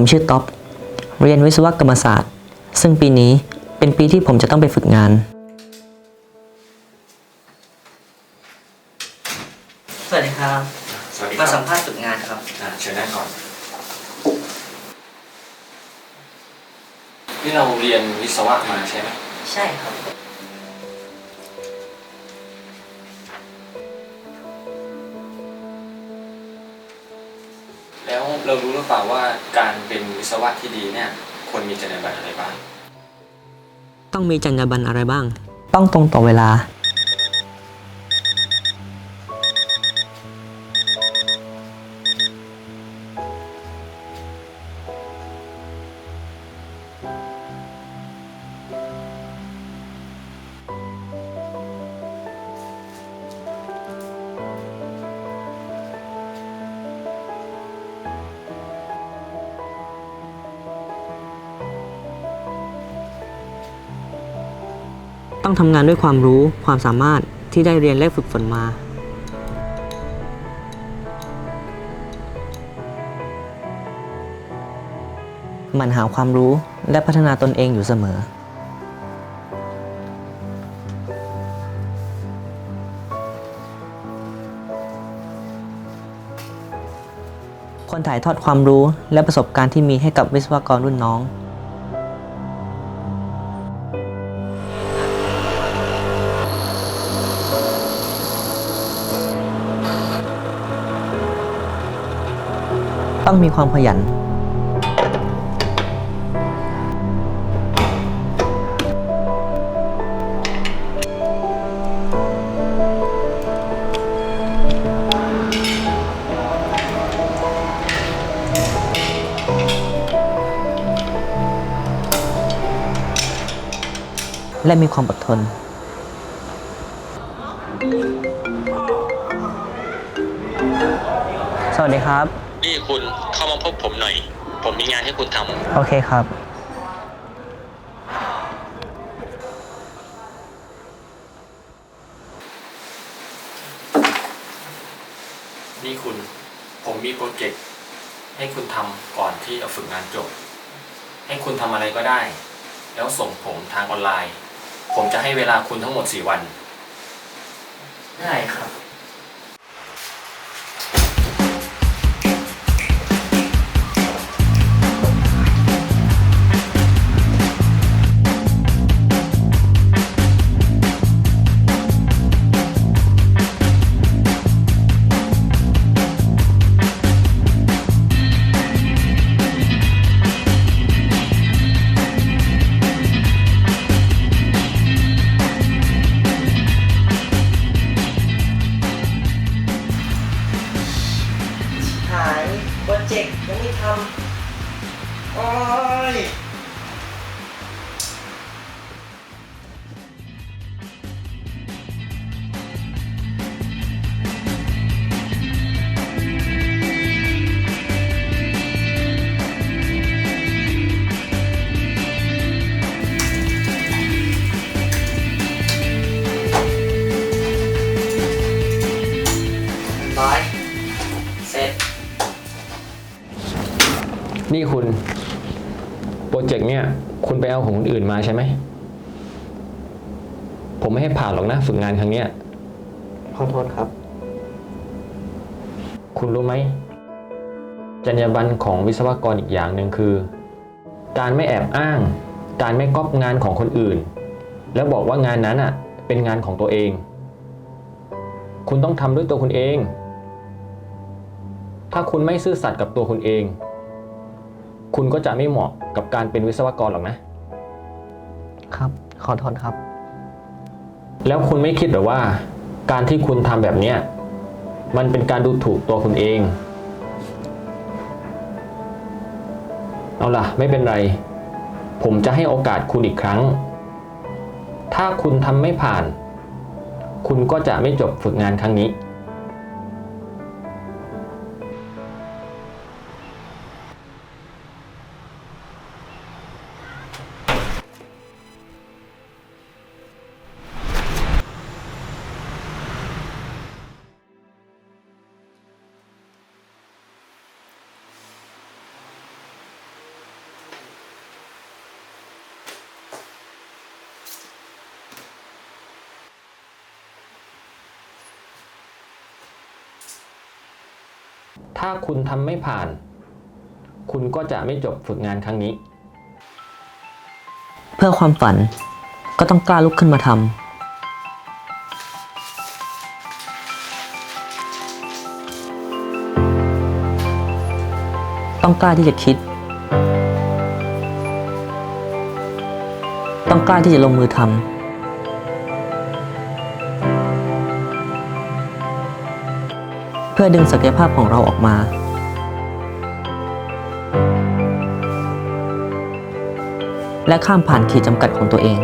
ผมชื่อท็อป เรียนวิศวกรรมศาสตร์ ซึ่งปีนี้เป็นปีที่ผมจะต้องไปฝึกงาน สวัสดีครับ สวัสดีคมารับสัมภาษณ์ฝึกงานครับ อ่าเชิญนั่งก่อน นี่เราเรียนวิศวะมาใช่ไหมใช่ครับ แล้วเรารู้หรือเปล่าว่าการเป็นวิศวะที่ดีเนี่ยควรมีจรรยาบรรณอะไรบ้าง ต้องมีจรรยาบรรณอะไรบ้าง ต้องตรงต่อเวลา ต้องทำงานด้วยความรู้ความสามารถที่ได้เรียนและฝึกฝนมาหมันหาความรู้และพัฒนาตนเองอยู่เสมอ คนถ่ายทอดความรู้และประสบการณ์ที่มีให้กับวิศวกรรุ่นน้อง ต้องมีความขยัน และมีความอดทนสวัสดีครับ นี่คุณเข้ามาพบผมหน่อย ผมมีงานให้คุณทำโอเคครับ นี่คุณ ผมมีโปรเจกต์ให้คุณทำก่อนที่เราฝึกงานจบ ให้คุณทำอะไรก็ได้ แล้วส่งผมทางออนไลน์ ผมจะให้เวลาคุณทั้งหมด 4 วัน ได้ครับ โปรเจกต์ยังไม่ทำโอ้ยร้อย นี่คุณโปรเจกต์เนี่ย คุณไปเอาของคนอื่นมาใช่ไหม ผมไม่ให้ผ่านหรอกนะฝึกงานครั้งเนี้ย ขอโทษครับ คุณรู้ไหมจรรยาบรรณของวิศวกรอีกอย่างหนึ่งคือ การไม่แอบอ้าง การไม่ก๊อปงานของคนอื่น แล้วบอกว่างานนั้นอะ เป็นงานของตัวเอง คุณต้องทำด้วยตัวคุณเอง ถ้าคุณไม่ซื่อสัตย์กับตัวคุณเอง คุณก็จะไม่เหมาะกับการเป็นวิศวกรหรอกนะ ครับ ขอโทษครับ แล้วคุณไม่คิดหรือว่า การที่คุณทำแบบเนี้ยมันเป็นการดูถูกตัวคุณเอง เอาล่ะ ไม่เป็นไร ผมจะให้โอกาสคุณอีกครั้ง ถ้าคุณทำไม่ผ่าน คุณก็จะไม่จบฝึกงานครั้งนี้ ถ้าคุณทำไม่ผ่าน คุณก็จะไม่จบฝึกงานครั้งนี้ เพื่อความฝันก็ต้องกล้าลุกขึ้นมาทำต้องกล้าที่จะคิด ต้องกล้าที่จะลงมือทำ พื่อดึงศักยภาพของเราออกมา และข้ามผ่านขีดจำกัดของตัวเอง